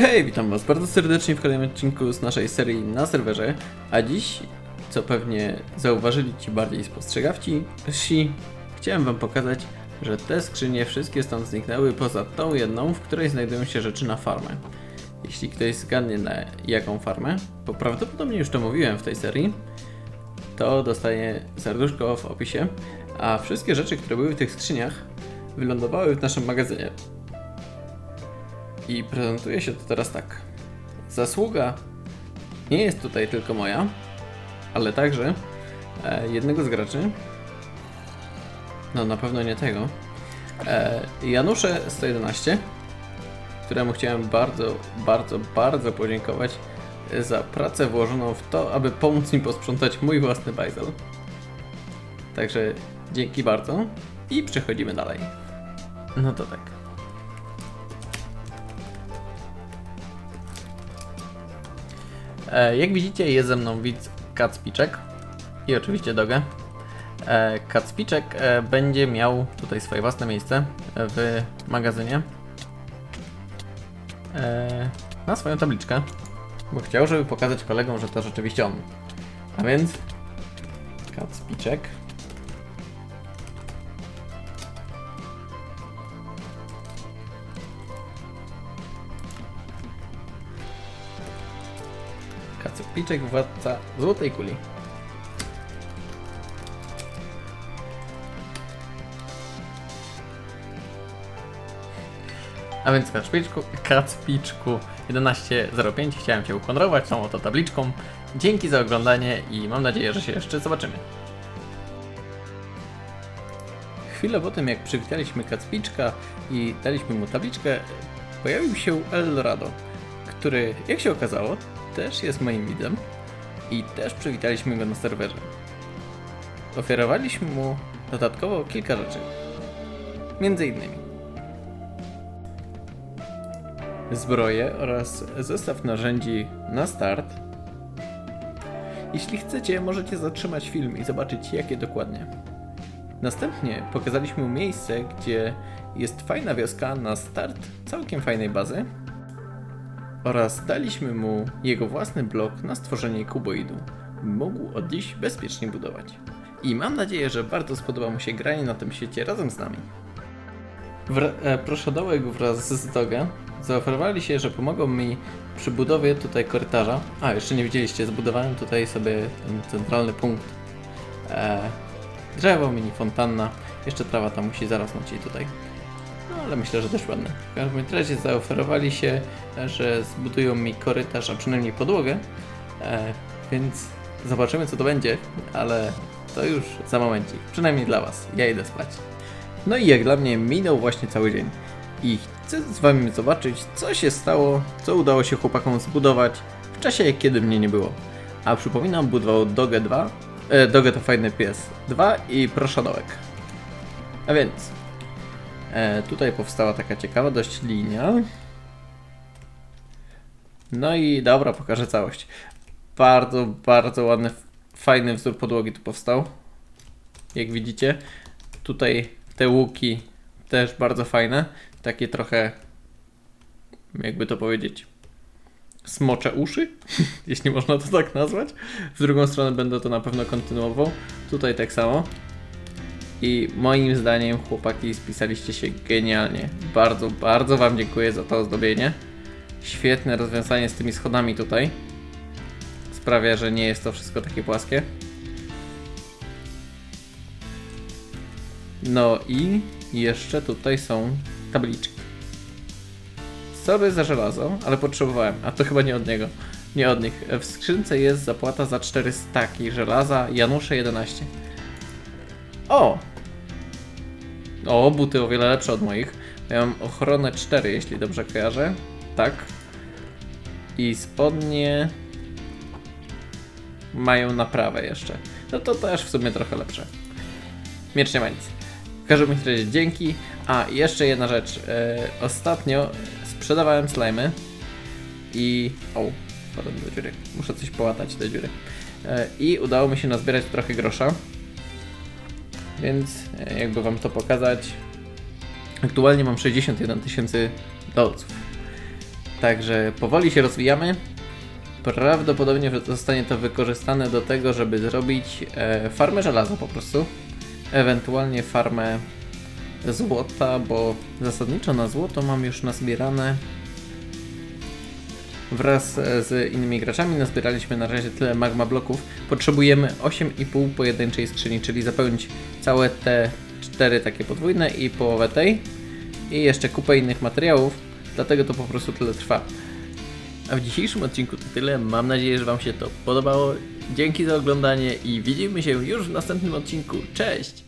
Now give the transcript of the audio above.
Hej, witam was bardzo serdecznie w kolejnym odcinku z naszej serii na serwerze, a dziś, co pewnie zauważyli ci bardziej spostrzegawci, si, chciałem wam pokazać, że te skrzynie wszystkie stąd zniknęły poza tą jedną, w której znajdują się rzeczy na farmę. Jeśli ktoś zgadnie na jaką farmę, bo prawdopodobnie już to mówiłem w tej serii, to dostaje serduszko w opisie, a wszystkie rzeczy, które były w tych skrzyniach, wylądowały w naszym magazynie. I prezentuje się to teraz tak. Zasługa nie jest tutaj tylko moja, ale także e, jednego z graczy. No na pewno nie tego. E, Janusze 111, któremu chciałem bardzo, bardzo, bardzo podziękować za pracę włożoną w to, aby pomóc mi posprzątać mój własny bajzel. Także dzięki bardzo i przechodzimy dalej. No to tak. Jak widzicie, jest ze mną widz Kacpiczek i oczywiście Dogę. E, Kacpiczek e, będzie miał tutaj swoje własne miejsce w magazynie e, na swoją tabliczkę, bo chciał, żeby pokazać kolegom, że to rzeczywiście on. A więc Kacpiczek. Kacpiczek władca Złotej Kuli. A więc Kacpiczku, Kacpiczku 1105 chciałem Cię uhonorować tą oto tabliczką. Dzięki za oglądanie i mam nadzieję, że się jeszcze zobaczymy. Chwilę po tym, jak przywitaliśmy Kacpiczka i daliśmy mu tabliczkę, pojawił się Eldorado, który, jak się okazało, też jest moim widzem i też przywitaliśmy go na serwerze. Ofiarowaliśmy mu dodatkowo kilka rzeczy. Między innymi zbroję oraz zestaw narzędzi na start. Jeśli chcecie, możecie zatrzymać film i zobaczyć jakie dokładnie. Następnie pokazaliśmy mu miejsce, gdzie jest fajna wioska na start całkiem fajnej bazy oraz daliśmy mu jego własny blok na stworzenie kuboidu. Mógł od dziś bezpiecznie budować. I mam nadzieję, że bardzo spodoba mu się granie na tym świecie razem z nami. Wra- e, proszodołek wraz z Doga zaoferowali się, że pomogą mi przy budowie tutaj korytarza. A, jeszcze nie widzieliście, zbudowałem tutaj sobie ten centralny punkt. E, drzewo, mini fontanna. Jeszcze trawa tam musi zarosnąć i tutaj. No ale myślę, że też ładne. W każdym razie zaoferowali się, że zbudują mi korytarz, a przynajmniej podłogę. E, więc zobaczymy co to będzie, ale to już za momencik. Przynajmniej dla Was. Ja idę spać. No i jak dla mnie minął właśnie cały dzień. I chcę z Wami zobaczyć, co się stało, co udało się chłopakom zbudować w czasie, kiedy mnie nie było. A przypominam, budował Dogę 2, e, Dogę to fajny pies 2 i Proszodołek. A więc, e, tutaj powstała taka ciekawa dość linia. No i dobra, pokażę całość. Bardzo, bardzo ładny, fajny wzór podłogi tu powstał. Jak widzicie, tutaj te łuki też bardzo fajne. Takie trochę, jakby to powiedzieć, smocze uszy, jeśli można to tak nazwać. W drugą stronę będę to na pewno kontynuował. Tutaj tak samo. I moim zdaniem chłopaki spisaliście się genialnie. Bardzo, bardzo Wam dziękuję za to ozdobienie. Świetne rozwiązanie z tymi schodami tutaj. Sprawia, że nie jest to wszystko takie płaskie. No i jeszcze tutaj są tabliczki. Sorry za żelazo, ale potrzebowałem, a to chyba nie od niego. Nie od nich. W skrzynce jest zapłata za 4 staki żelaza, Janusze 11. O! O, buty o wiele lepsze od moich. Mam ochronę 4, jeśli dobrze kojarzę. Tak. I spodnie mają naprawę jeszcze. No to też w sumie trochę lepsze. Miecz nie ma nic. W każdym razie dzięki. A, jeszcze jedna rzecz. E, ostatnio sprzedawałem slimy i... O, wpadłem do dziury. Muszę coś połatać do dziury. E, I udało mi się nazbierać trochę grosza. Więc e, jakby wam to pokazać. Aktualnie mam 61 tysięcy dolców. Także powoli się rozwijamy. Prawdopodobnie zostanie to wykorzystane do tego, żeby zrobić e, farmę żelaza po prostu. Ewentualnie farmę złota, bo zasadniczo na złoto mam już nazbierane Wraz e, z innymi graczami nazbieraliśmy na razie tyle magma bloków. Potrzebujemy 8,5 pojedynczej skrzyni, czyli zapełnić całe te cztery takie podwójne i połowę tej. I jeszcze kupę innych materiałów, dlatego to po prostu tyle trwa. A w dzisiejszym odcinku to tyle. Mam nadzieję, że Wam się to podobało. Dzięki za oglądanie i widzimy się już w następnym odcinku. Cześć!